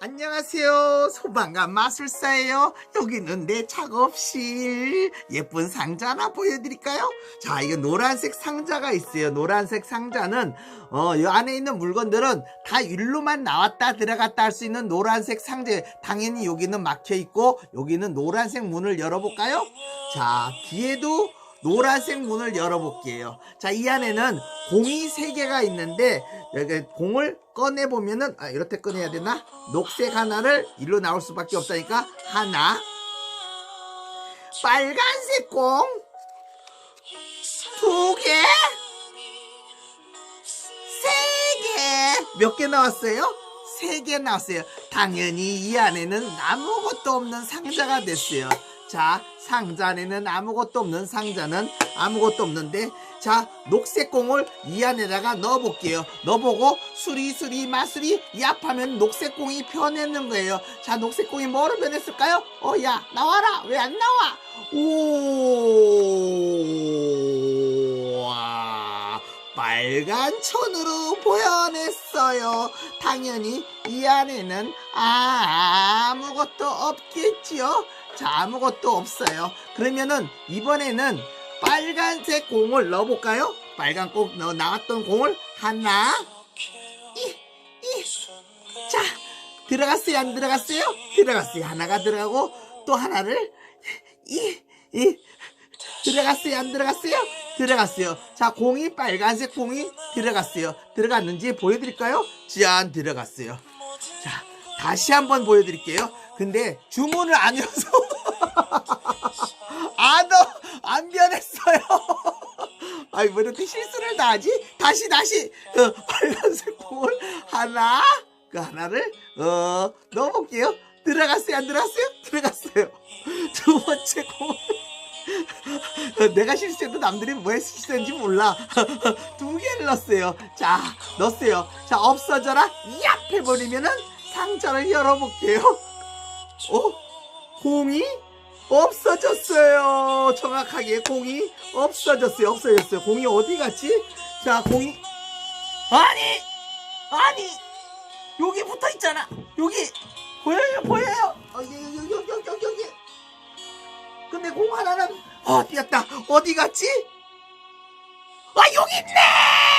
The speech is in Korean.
안녕하세요. 소방관 마술사예요. 여기는 내 작업실. 예쁜 상자 하나 보여드릴까요? 자, 이거 노란색 상자가 있어요. 노란색 상자는 어, 이 안에 있는 물건들은 다 일로만 나왔다 들어갔다 할 수 있는 노란색 상자. 당연히 여기는 막혀 있고 여기는 노란색 문을 열어볼까요? 자, 뒤에도 노란색 문을 열어볼게요. 자, 이 안에는 공이 세 개가 있는데 여기 공을 꺼내 보면은 아, 이렇게 꺼내야 되나? 녹색 하나를 일로 나올 수밖에 없다니까 하나, 빨간색 공 두 개, 세 개. 몇 개 나왔어요? 세 개 나왔어요. 당연히 이 안에는 아무것도 없는 상자가 됐어요. 자, 상자 안에는 아무것도 없는 상자는 아무것도 없는데, 자, 녹색 공을 이 안에다가 넣어볼게요. 넣어보고, 수리수리 마수리, 얍 하면 녹색 공이 변했는 거예요. 자, 녹색 공이 뭐로 변했을까요? 어, 야, 나와라! 왜 안 나와? 오, 와, 빨간 천으로 보여냈어요. 당연히 이 안에는 아무것도 없겠지요. 자, 아무것도 없어요. 그러면은 이번에는 빨간색 공을 넣어볼까요? 빨간 공 넣어 나왔던 공을 하나, 이, 이. 자, 들어갔어요? 안 들어갔어요? 들어갔어요. 하나가 들어가고 또 하나를 이, 이. 들어갔어요? 안 들어갔어요? 들어갔어요. 자, 공이 빨간색 공이 들어갔어요. 들어갔는지 보여드릴까요? 짠, 들어갔어요. 자, 다시 한번 보여드릴게요. 근데 주문을 안 해서 안, 어, 안 변했어요. 아이, 왜 이렇게 실수를 다 하지? 다시, 다시, 어, 빨간색 공을 하나, 그 하나를, 어, 넣어볼게요. 들어갔어요? 안 들어갔어요? 들어갔어요. 두 번째 공을, 어, 내가 실수해도 남들이 왜 실수했는지 몰라. 두 개를 넣었어요. 자, 넣었어요. 자, 없어져라. 얍! 해버리면은 상자를 열어볼게요. 어? 공이 없어졌어요. 정확하게 공이 없어졌어요. 없어졌어요. 공이 어디 갔지? 자, 공이 아니, 아니, 여기 붙어 있잖아. 여기 보여요, 보여요. 어, 여기, 여기, 여기, 여기, 여기. 근데 공 하나는 어, 뛰었다. 어디 갔지? 아, 여기 있네.